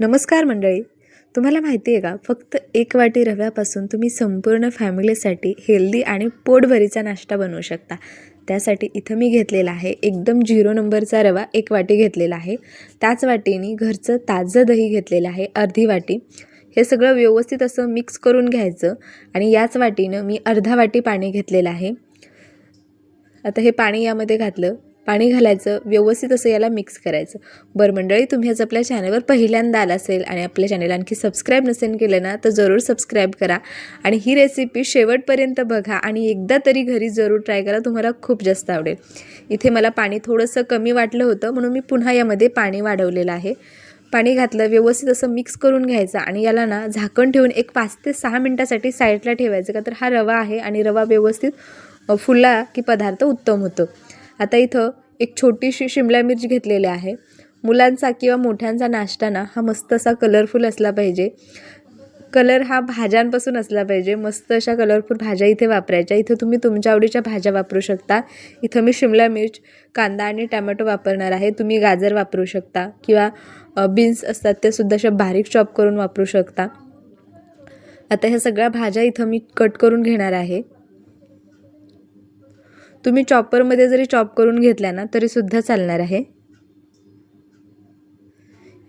नमस्कार मंडळी. तुम्हाला माहिती आहे का? फक्त एक वाटी रव्यापासून तुम्ही संपूर्ण फॅमिलीसाठी हेल्दी आणि पोटभरीचा नाश्ता बनवू शकता. त्यासाठी इथं मी घेतलेला आहे एकदम झिरो नंबरचा रवा एक वाटी घेतलेला आहे. त्याच वाटीने घरचं ताजं दही घेतलेलं आहे अर्धी वाटी. हे सगळं व्यवस्थित असं मिक्स करून घ्यायचं आणि याच वाटीनं मी अर्धा वाटी पाणी घेतलेलं आहे. आता हे पाणी यामध्ये घातलं. पाणी घालायचं व्यवस्थित असं याला मिक्स करायचं. बरं मंडळी तुम्ही आज आपल्या चॅनलवर पहिल्यांदा आला असेल आणि आपल्या चॅनल आणखी सबस्क्राईब नसेल केलं ना तर जरूर सबस्क्राईब करा. आणि ही रेसिपी शेवटपर्यंत बघा आणि एकदा तरी घरी जरूर ट्राय करा तुम्हाला खूप जास्त आवडेल. इथे मला पाणी थोडंसं कमी वाटलं होतं म्हणून मी पुन्हा यामध्ये पाणी वाढवलेलं आहे. पाणी घातलं व्यवस्थित असं मिक्स करून घ्यायचं आणि याला ना झाकण ठेवून एक पाच ते सहा मिनटासाठी साईडला ठेवायचं का तर हा रवा आहे आणि रवा व्यवस्थित फुलला की पदार्थ उत्तम होतो. आता इथं एक छोटीशी शिमला मिरची घेतलेली आहे. मुलांचा किंवा मोठ्यांचा नाश्ता ना हा मस्त असा कलरफुल असला पाहिजे. कलर हा भाज्यांपासून असला पाहिजे. मस्त अशा कलरफुल भाज्या इथे वापरायच्या. इथं तुम्ही तुमच्या आवडीच्या भाज्या वापरू शकता. इथं मी शिमला मिर्च कांदा आणि टॅमॅटो वापरणार आहे. तुम्ही गाजर वापरू शकता किंवा बीन्स असतात ते सुद्धा अशा बारीक चॉप करून वापरू शकता. आता ह्या सगळ्या भाज्या इथं मी कट करून घेणार आहे. तुम्ही चॉपरमध्ये जरी चॉप करून घेतल्या ना तरीसुद्धा चालणार आहे.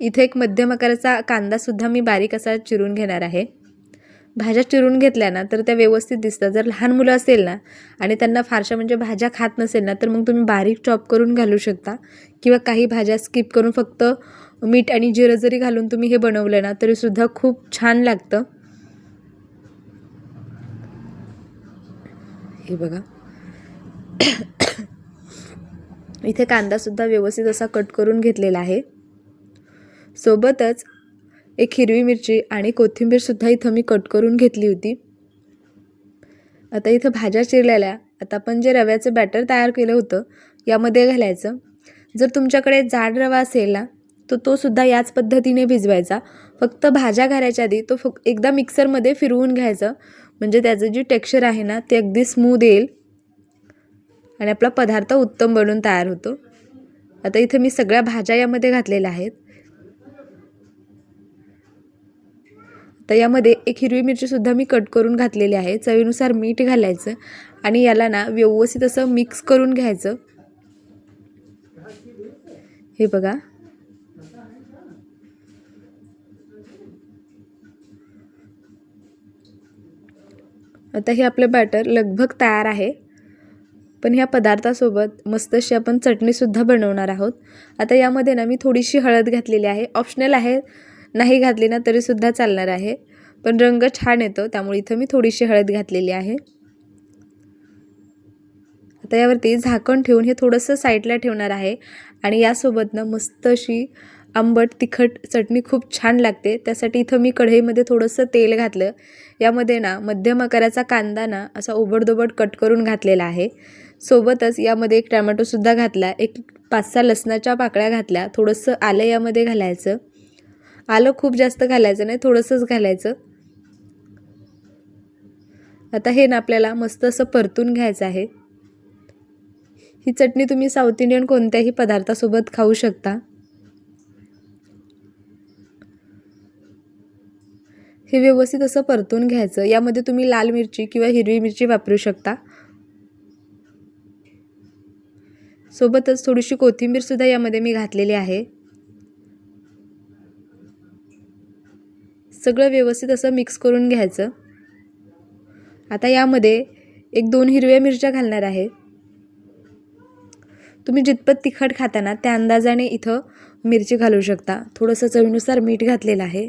इथे एक मध्यम आकाराचा कांदासुद्धा मी बारीक असा चिरून घेणार आहे. भाज्या चिरून घेतल्या ना तर त्या व्यवस्थित दिसतात. जर लहान मुलं असेल ना आणि त्यांना फारशा म्हणजे भाज्या खात नसेल ना तर मग तुम्ही बारीक चॉप करून घालू शकता. किंवा काही भाज्या स्किप करून फक्त मीठ आणि जिरं जरी घालून तुम्ही हे बनवलं ना तरीसुद्धा खूप छान लागतं. हे बघा. इथे कांदासुद्धा व्यवस्थित असा कट करून घेतलेला आहे. सोबतच एक हिरवी मिरची आणि कोथिंबीरसुद्धा इथं मी कट करून घेतली होती. आता इथं भाज्या चिरलेल्या आता आपण जे रव्याचं बॅटर तयार केलं होतं यामध्ये घालायचं. जर तुमच्याकडे जाड रवा असेल ना तर तो सुद्धा याच पद्धतीने भिजवायचा. फक्त भाज्या घालायच्या आधी तो फक्त एकदा मिक्सरमध्ये फिरवून घ्यायचं. म्हणजे त्याचं जी टेक्स्चर आहे ना ते अगदी स्मूद येईल. आणि आपला पदार्थ उत्तम बनून तयार होतो. आता इथे मी सगळ्या भाज्या यामध्ये घातलेल्या आहेत. तर यामध्ये एक हिरवी मिरचीसुद्धा मी कट करून घातलेली आहे. चवीनुसार मीठ घालायचं आणि याला ना व्यवस्थित असं मिक्स करून घ्यायचं. हे बघा. आता हे आपलं बॅटर लगभग तयार आहे. पण ह्या पदार्थासोबत मस्त अशी आपण चटणीसुद्धा बनवणार आहोत. आता यामध्ये ना मी थोडीशी हळद घातलेली आहे. ऑप्शनल आहे नाही घातली ना तरीसुद्धा चालणार आहे. पण रंग छान येतो त्यामुळे इथं मी थोडीशी हळद घातलेली आहे. आता यावरती झाकण ठेवून हे थोडंसं साईडला ठेवणार आहे. आणि यासोबत ना मस्त अशी आंबट तिखट चटणी खूप छान लागते. त्यासाठी इथं मी कढईमध्ये थोडंसं तेल घातलं. यामध्ये ना मध्यम आकाराचा कांदा ना असा ओबडदोबड कट करून घातलेला आहे. सोबतच यामध्ये एक टॅमॅटोसुद्धा घातला एक पाच सहा लसणाच्या पाकळ्या घातल्या थोडंसं आलं यामध्ये घालायचं. आलं खूप जास्त घालायचं नाही थोडंसंच घालायचं. आता हे ना आपल्याला मस्त असं परतून घ्यायचं आहे. ही चटणी तुम्ही साऊथ इंडियन कोणत्याही पदार्थासोबत खाऊ शकता. हे व्यवस्थित असं परतून घ्यायचं. यामध्ये तुम्ही लाल मिरची किंवा हिरवी मिरची वापरू शकता. सोबतच थोडीशी कोथिंबीरसुद्धा यामध्ये मी घातलेली आहे. सगळं व्यवस्थित असं मिक्स करून घ्यायचं. आता यामध्ये एक दोन हिरव्या मिरच्या घालणार आहे. तुम्ही जितपत तिखट खाता ना त्या अंदाजाने इथं मिरची घालू शकता. थोडंसं चवीनुसार मीठ घातलेलं आहे.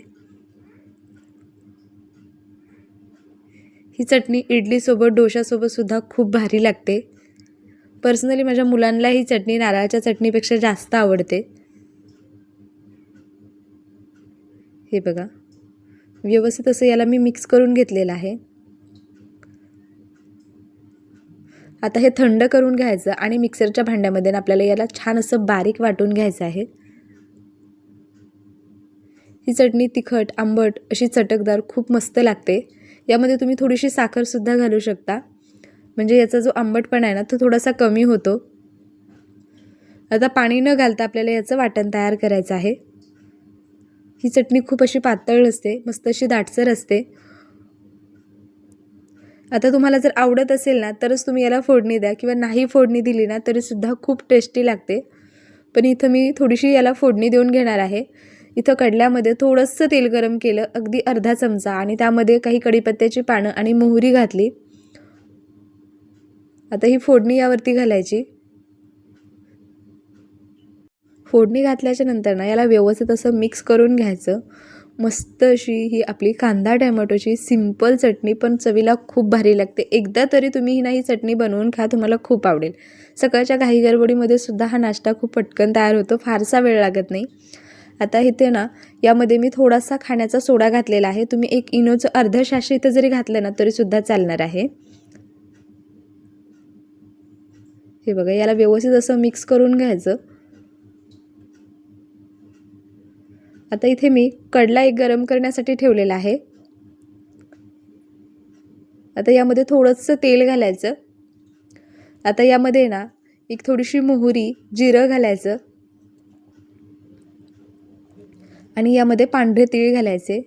ही चटणी इडलीसोबत डोशासोबतसुद्धा खूप भारी लागते. पर्सनली माझ्या मुलांना ही चटणी नारळाच्या चटणीपेक्षा जास्त आवडते. हे बघा. व्यवस्थित असं याला मी मिक्स करून घेतलेलं आहे. आता हे थंड करून घ्यायचं आणि मिक्सरच्या भांड्यामध्ये आपल्याला याला छान असं बारीक वाटून घ्यायचं आहे. ही चटणी तिखट आंबट अशी चटकदार खूप मस्त लागते. यामध्ये तुम्ही थोडीशी साखरसुद्धा घालू शकता. म्हणजे याचा जो आंबटपणा आहे ना तो थोडासा कमी होतो. आता पाणी न घालता आपल्याला याचं वाटण तयार करायचं आहे. ही चटणी खूप अशी पातळ असते मस्त अशी दाटसर असते. आता तुम्हाला जर आवडत असेल ना तरच तुम्ही याला फोडणी द्या किंवा नाही फोडणी दिली ना तरीसुद्धा खूप टेस्टी लागते. पण इथं मी थोडीशी याला फोडणी देऊन घेणार आहे. इथं कडल्यामध्ये थोडंसं तेल गरम केलं अगदी अर्धा चमचा आणि त्यामध्ये काही कढीपत्त्याची पानं आणि मोहरी घातली. आता ही फोडणी यावरती घालायची. फोडणी घातल्याच्या नंतर ना याला व्यवस्थित असं मिक्स करून घ्यायचं. मस्त अशी ही आपली कांदा टॅमॅटोची सिंपल चटणी पण चवीला खूप भारी लागते. एकदा तरी तुम्ही ही ना ही चटणी बनवून खा तुम्हाला खूप आवडेल. सकाळच्या घाई गडबडीमध्ये सुद्धा हा नाश्ता खूप पटकन तयार होतो फारसा वेळ लागत नाही. आता इथे ना यामध्ये मी थोडासा खाण्याचा सोडा घातलेला आहे. तुम्ही एक इनोचं अर्ध इथं जरी घातलं ना तरीसुद्धा चालणार आहे. हे बघा याला व्यवस्थित असं मिक्स करून घ्यायचं. आता इथे मी कडला एक गरम करण्यासाठी ठेवलेला आहे. आता यामध्ये थोडंसं तेल घालायचं. आता यामध्ये ना एक थोडीशी मोहरी जिरं घालायचं. आणि यामध्ये पांढरे तीळ घालायचे.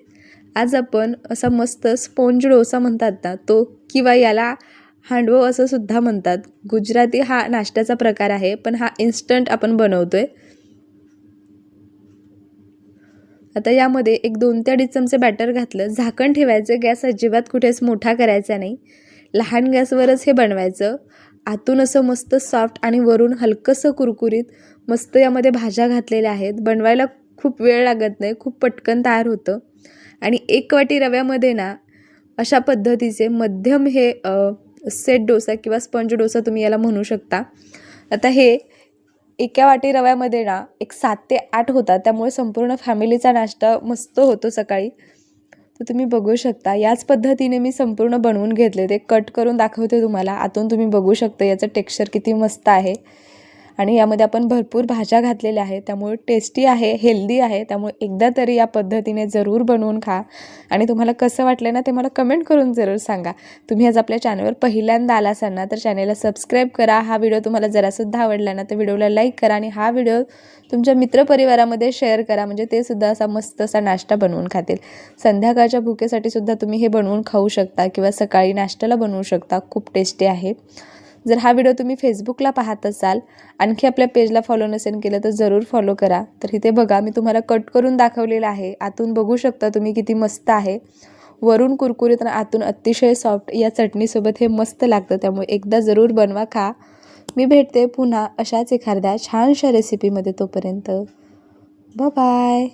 आज आपण असा मस्त स्पोंज डोसा म्हणतात ना तो किंवा याला हांडवो असं सुद्धा म्हणतात. गुजराती हा नाश्त्याचा प्रकार आहे पण हा इन्स्टंट आपण बनवतो आहे आता यामध्ये एक दोन ते अडीच चमचे बॅटर घातलं. झाकण ठेवायचं. गॅस अजिबात कुठेच मोठा करायचा नाही. लहान गॅसवरच हे बनवायचं. आतून असं मस्त सॉफ्ट आणि वरून हलकंसं कुरकुरीत मस्त यामध्ये भाज्या घातलेल्या आहेत. बनवायला खूप वेळ लागत नाही. खूप पटकन तयार होतं. आणि एक वाटी रव्यामध्ये ना अशा पद्धतीचे मध्यम हे सेट डोसा किंवा स्पंज डोसा तुम्ही याला म्हणू शकता. आता हे एका वाटी रव्यामध्ये ना एक सात ते आठ होतात. त्यामुळे संपूर्ण फॅमिलीचा नाश्ता मस्त होतो सकाळी. तर तुम्ही बघू शकता. याच पद्धतीने मी संपूर्ण बनवून घेतले. ते कट करून दाखवते तुम्हाला. आतून तुम्ही बघू शकता याचं टेक्स्चर किती मस्त आहे. आणि यामध्ये आपण भरपूर भाज्या घातलेल्या आहेत. त्यामुळे टेस्टी आहे हेल्दी आहे. त्यामुळे एकदा तरी या पद्धतीने जरूर बनवून खा. आणि तुम्हाला कसं वाटलं ना ते मला कमेंट करून जरूर सांगा. तुम्ही आज आपल्या चॅनलवर पहिल्यांदा आला असाल ना तर चॅनलला सबस्क्राईब करा. हा व्हिडिओ तुम्हाला जरासुद्धा आवडला ना तर व्हिडिओला लाईक करा आणि हा व्हिडिओ तुमच्या मित्रपरिवारामध्ये शेअर करा. म्हणजे ते सुद्धा असा मस्त असा नाश्ता बनवून खातील. संध्याकाळच्या भुकेसाठी सुद्धा तुम्ही हे बनवून खाऊ शकता किंवा सकाळी नाश्त्याला बनवू शकता. खूप टेस्टी आहे. जर हा व्हिडिओ तुम्ही फेसबुकला पाहत असाल आणखी आपल्या पेजला फॉलो नसेल केलं तर जरूर फॉलो करा. तर इथे बघा मी तुम्हाला कट करून दाखवलेलं आहे. आतून बघू शकता तुम्ही किती मस्त आहे. वरून कुरकुरीत आणि आतून अतिशय सॉफ्ट या चटणीसोबत हे मस्त लागतं. त्यामुळे एकदा जरूर बनवा खा. मी भेटते पुन्हा अशाच एखाद्या छानशा रेसिपीमध्ये तोपर्यंत. बाय